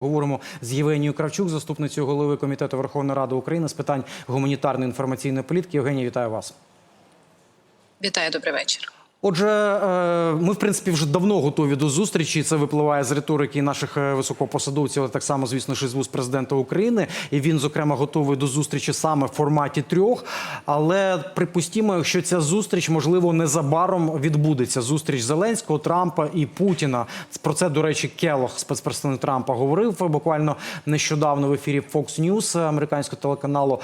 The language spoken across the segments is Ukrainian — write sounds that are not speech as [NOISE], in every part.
Говоримо з Євгенією Кравчук, заступницею голови комітету Верховної Ради України з питань гуманітарної інформаційної політики. Євгенія, вітаю вас. Вітаю, добрий вечір. Отже, е, ми в принципі вже давно готові до зустрічі. Це випливає з риторики наших е, високопосадовців, але так само, звісно, ж, із вуз президента України. І він, зокрема, готовий до зустрічі саме в форматі трьох. Але припустімо, якщо ця зустріч можливо незабаром відбудеться. Зустріч Зеленського, Трампа і Путіна. Про це, до речі, Келох, спецпредставник Трампа, говорив буквально нещодавно в ефірі Fox News американського телеканалу.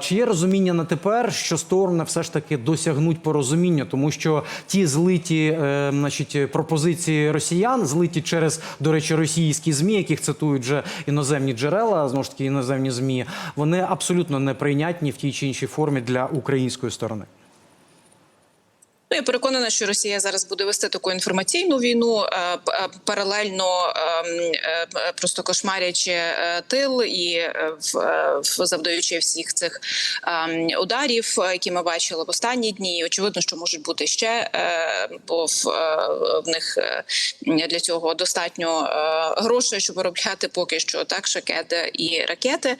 Чи є розуміння на тепер, що сторони все ж таки досягнуть порозуміння, тому що ті злиті, е, значить, пропозиції росіян, злиті через, до речі, російські змі, яких цитують вже іноземні джерела, знову ж таки іноземні змі, вони абсолютно неприйнятні в тій чи іншій формі для української сторони. Я переконана, що Росія зараз буде вести таку інформаційну війну е, е, паралельно е, е, просто кошмарячи тил і завдаючи всіх цих е, ударів, які ми бачили в останні дні. Очевидно, що можуть бути ще, бо в, них для цього достатньо грошей, щоб виробляти поки що так шакети і ракети.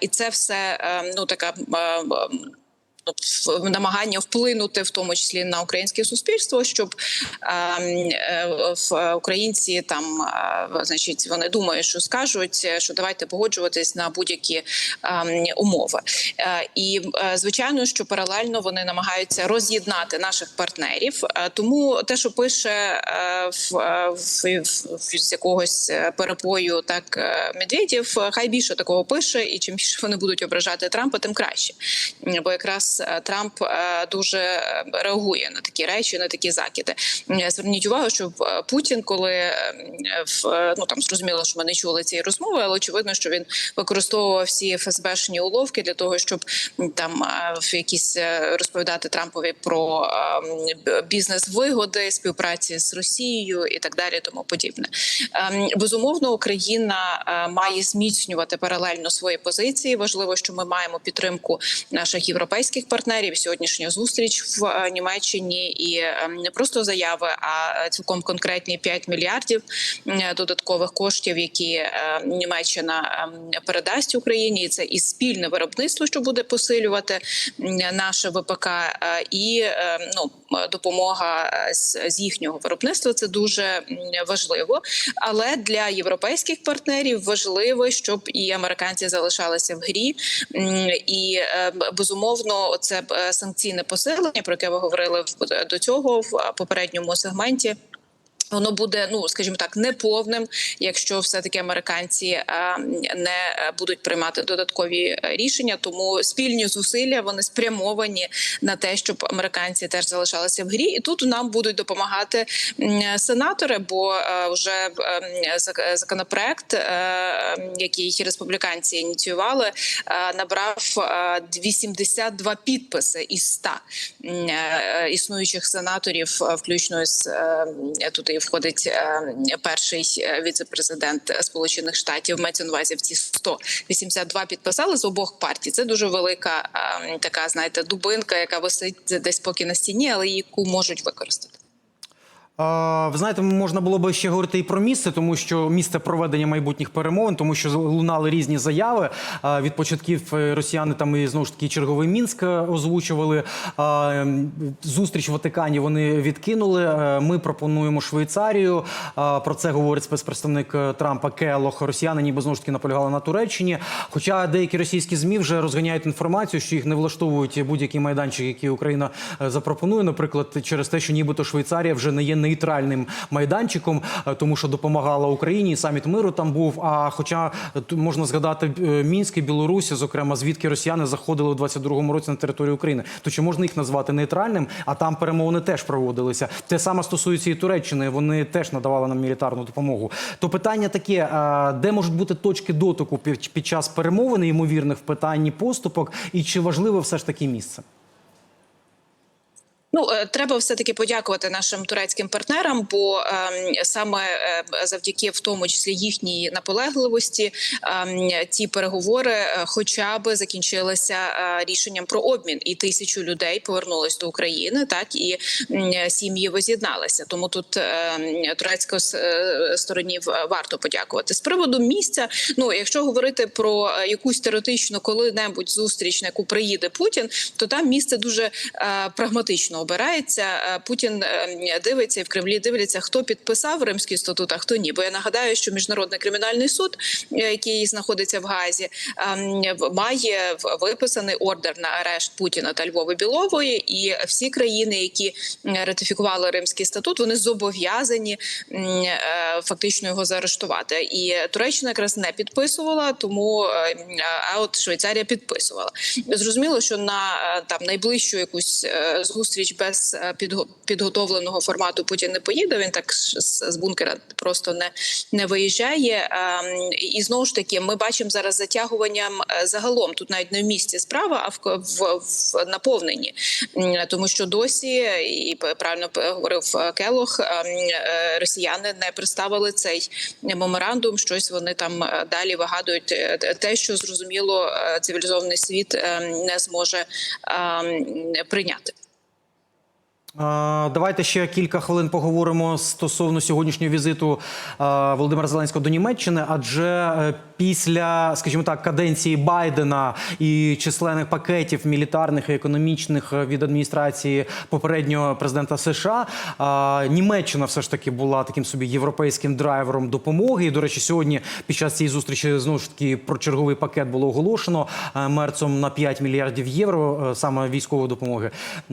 І це все е, ну така. Е, в- намагання вплинути в тому числі на українське суспільство, щоб ем, е, в українці там, е, значить, вони думають, що скажуть, е, що давайте погоджуватись на будь-які ем, умови. І звичайно, що паралельно вони намагаються роз'єднати наших партнерів. Тому те, що пише в, в, в, з якогось перепою, так Медведєв, е, хай більше такого пише, і чим більше вони будуть ображати Трампа, тим краще. Бо якраз е, Трамп е, дуже е, реагує на такі речі, на такі закиди. Зверніть увагу, що Путін, коли в ну там зрозуміло, що ми не чули цієї розмови, але очевидно, що він використовував всі ФСБшні уловки для того, щоб там в якісь розповідати Трампові про е, бізнес-вигоди, співпраці з Росією і так далі, тому подібне. Ем, Безумовно, Україна має зміцнювати паралельно свої позиції. Важливо, що ми маємо підтримку наших європейських партнерів. Сьогоднішня зустріч в е, Німеччині і е, не просто заяви, а е, цілком конкретні 5 мільярдів е, додаткових коштів, які е, Німеччина ем, передасть Україні. І Це і спільне виробництво, що буде посилювати наше ВПК, і ну допомога з, їхнього виробництва. Це дуже важливо. Але для європейських партнерів важливо, щоб і американці залишалися в грі, і е, б- це е, санкційне посилення, про яке ви говорили до цього в е, попередньому сегменті. Воно буде, ну скажімо так, неповним, якщо все таки американці е, не будуть приймати додаткові е, рішення. Тому спільні зусилля вони спрямовані на те, щоб американці теж залишалися в грі, і тут нам будуть допомагати сенатори. Бо е, вже законопроект, який республіканці ініціювали, набрав е, 82 підписи із 100 м, е, існуючих сенаторів, включно з туди входить е, перший е, віцепрезидент Сполучених Штатів. Мається на увазі в ці 182 підписали з обох партій. Це дуже велика е, така, знаєте, дубинка, яка висить десь поки на стіні, але яку можуть використати. Ви знаєте, можна було би ще говорити і про місце, тому що місце проведення майбутніх перемовин, тому що лунали різні заяви. Від початків е, росіяни там і знову ж таки черговий мінськ е, озвучували. Зустріч в Ватикані вони відкинули. Е, Ми пропонуємо Швейцарію. Про це говорить спецпредставник Трампа Келох. Росіяни ніби знову ж таки наполягали на Туреччині. Хоча деякі російські змі вже розганяють інформацію, що їх не влаштовують будь-які майданчики, які Україна запропонує, наприклад, через те, що нібито Швейцарія вже не є нейтральним майданчиком, е, тому що допомагала Україні. Саміт миру там був. А хоча е, можна згадати е, Мінськ і Білорусі, зокрема, звідки росіяни заходили у 22-му році на територію України, то чи можна їх назвати нейтральним? А там перемовини теж проводилися. Те саме стосується і Туреччини. Вони теж надавали нам мілітарну допомогу. То питання таке: де можуть бути точки дотику під час перемовин ймовірних в питанні поступок, і чи важливе все ж таки місце? Ну, е, треба все таки подякувати нашим турецьким партнерам, бо ем, саме е, завдяки в тому числі їхній наполегливості ем, ці переговори, е, хоча б закінчилися е, рішенням про обмін, і тисячу людей повернулись до України, так і сім'ї воз'єдналися. Тому тут ем, е, стороні варто подякувати. З приводу місця, ну якщо говорити про е, якусь теоретичну коли-небудь зустріч, на яку приїде Путін, то там місце дуже е, прагматично обирається. Е, Путін е, дивиться і в Кремлі дивляться, хто підписав Римський статут, а хто ні. Бо я нагадаю, що міжнародний кримінальний суд, е, який знаходиться в Газі, має виписаний ордер на арешт Путіна та Львови Білової, і всі країни, які ратифікували Римський статут, вони зобов'язані фактично його заарештувати. І Туреччина якраз не підписувала, тому а от Швейцарія підписувала. Зрозуміло, що на там найближчу якусь е, зустріч без е, підго- підготовленого формату Путін не поїде. Він так з, бункера просто не, не виїжджає. Ем, І знову ж таки, ми бачимо зараз затягуванням е, загалом. Тут навіть не в місті справа, а в, в, в наповненні, тому що досі і правильно говорив е, Келох, ем, росіяни не представили цей меморандум. Щось вони там далі вигадують те, що зрозуміло, цивілізований світ е, не зможе ем, прийняти. Давайте ще кілька хвилин поговоримо стосовно сьогоднішнього візиту Володимира Зеленського до Німеччини, адже е, після, скажімо так, каденції Байдена і численних пакетів мілітарних і економічних е, від адміністрації попереднього президента США, Німеччина все ж таки була таким собі європейським драйвером допомоги. І, до речі, сьогодні під час цієї зустрічі знову ж таки про черговий пакет було оголошено е, мерцом на 5 мільярдів євро саме військової допомоги.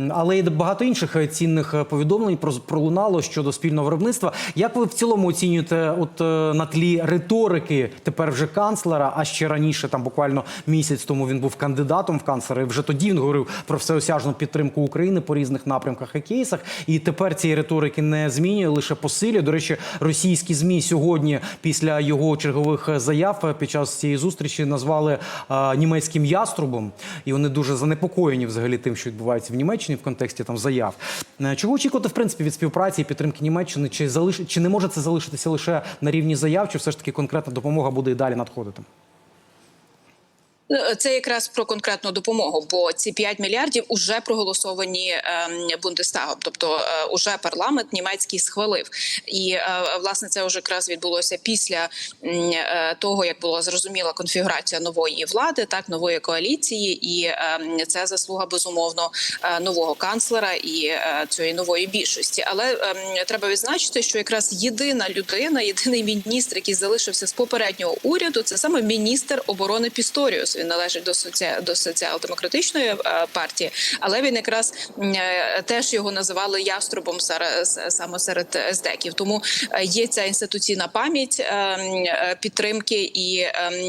Але й багато інших цінних е, повідомлень про- пролунало щодо спільного виробництва. Як ви в цілому оцінюєте, от е, на тлі риторики тепер вже канцлера, а ще раніше, там буквально місяць тому він був кандидатом в канцлери. Вже тоді він говорив про всеосяжну підтримку України по різних напрямках і кейсах. І тепер цієї риторики не змінює, лише посилює. До речі, російські змі сьогодні, після його чергових е, заяв під час цієї зустрічі, назвали е, німецьким яструбом, і вони дуже занепокоєні взагалі тим, що відбувається в Німеччині в контексті там заяв. Е, Чого очікувати в принципі від співпраці і підтримки Німеччини? Чи залиш... чи не може це залишитися лише на рівні заяв, чи все ж таки конкретна допомога буде і далі надходити? Ну, Це якраз про конкретну допомогу, бо ці 5 мільярдів уже проголосовані ем, Бундестагом, тобто е, уже парламент німецький схвалив. І е, власне це вже якраз відбулося після е, того, як була зрозуміла конфігурація нової влади, так нової коаліції, і ем, це заслуга безумовно е, нового канцлера і е, цієї нової більшості. Але ем, треба відзначити, що якраз єдина людина, єдиний міністр, який залишився з попереднього уряду, це саме міністр оборони Пісторіус. Він належить до соці... до соціал-демократичної е, партії, але він якраз е, теж його називали яструбом саме серед ездеків. Тому е, є ця інституційна пам'ять підтримки, і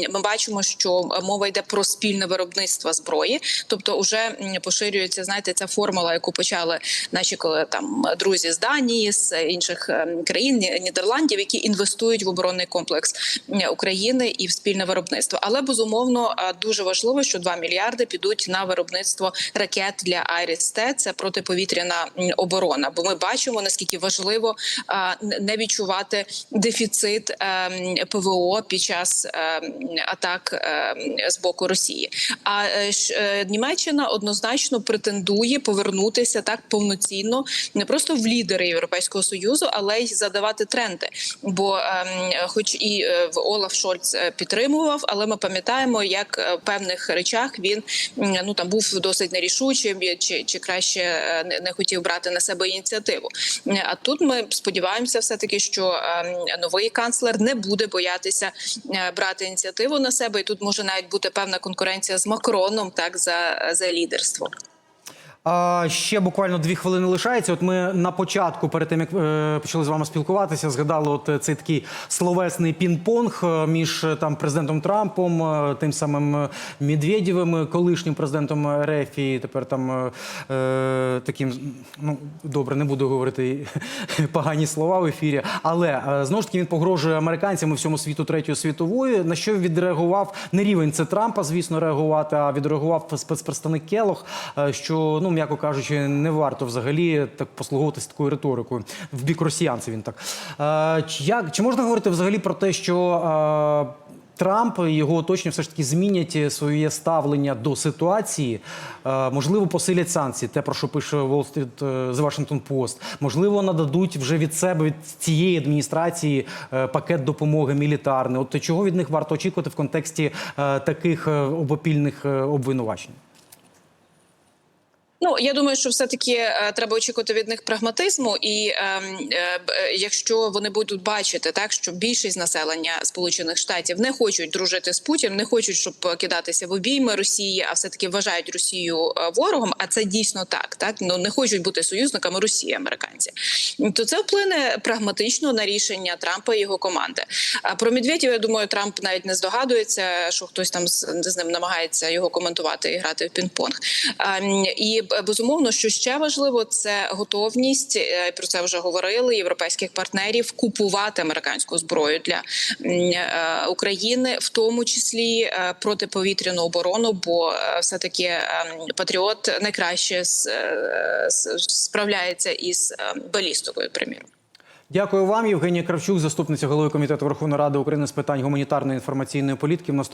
ми бачимо, що мова йде про спільне виробництво зброї, тобто вже поширюється, знаєте, ця формула, яку почали наші коли там друзі з Данії, з інших країн Ні- Нідерландів, які інвестують в оборонний комплекс України і в спільне виробництво. Але безумовно дуже важливо, що 2 мільярди підуть на виробництво ракет для Айріс-Т. Це протиповітряна оборона. Бо ми бачимо наскільки важливо не відчувати дефіцит е, ПВО під час е, атак е, з боку Росії. А Німеччина однозначно претендує повернутися так повноцінно не просто в лідери Європейського союзу, але й задавати тренди. Бо, ем, хоч і в Олаф Шольц підтримував, але ми пам'ятаємо, як певних речах він ну там був досить нерішучим, чи, чи краще е, не, хотів брати на себе ініціативу. А тут ми сподіваємося, все таки, що ем, новий канцлер не буде боятися е, брати ініціативу на себе, і тут може навіть бути певна конкуренція з Макроном, так за, за лідерство. А ще буквально дві хвилини лишається. От ми на початку, перед тим як е, почали з вами спілкуватися, згадали от е, цей такий словесний пінг-понг е, між е, там президентом Трампом, тим самим Медведєвим, колишнім президентом РФ і тепер там е, таким, ну добре, не буду говорити [LAUGHS] погані слова в ефірі. Але е, знову ж таки він погрожує американцям і всьому світу третьої світової. На що відреагував не рівень це Трампа, звісно, реагувати, а відреагував спецпредставник Келох, е, що ну ну м'яко кажучи, не варто взагалі так послуговуватися такою риторикою в бік росіянців. Він так е, чи як чи можна говорити взагалі про те, що е, Трамп і його оточення все ж таки змінять своє ставлення до ситуації. Е, Можливо, посилять санкції, те про що пише Wall Street, е, The Washington Post. Можливо, нададуть вже від себе від цієї адміністрації е, пакет допомоги мілітарний. От чого від них варто очікувати в контексті е, таких е, обопільних е, обвинувачень? Ну я думаю, що все таки е, треба очікувати від них прагматизму, і ем, е, е, якщо вони будуть бачити так, що більшість населення Сполучених Штатів не хочуть дружити з Путіним, не хочуть, щоб кидатися в обійми Росії, а все таки вважають Росію е, ворогом. А це дійсно так. Так ну не хочуть бути союзниками Росії, американці. То це вплине прагматично на рішення Трампа і його команди. А про Медведєва, я думаю, Трамп навіть не здогадується, що хтось там з, з ним намагається його коментувати і грати в пінг-понг. А, і безумовно, що ще важливо, це готовність е, про це вже говорили європейських партнерів купувати американську зброю для е, України, в тому числі е, протиповітряну оборону, бо все таки Патріот найкраще е, справляється із е, балістикою, приміром. Дякую вам, Євгенія Кравчук, заступниця голови комітету Верховної Ради України з питань гуманітарної інформаційної політики.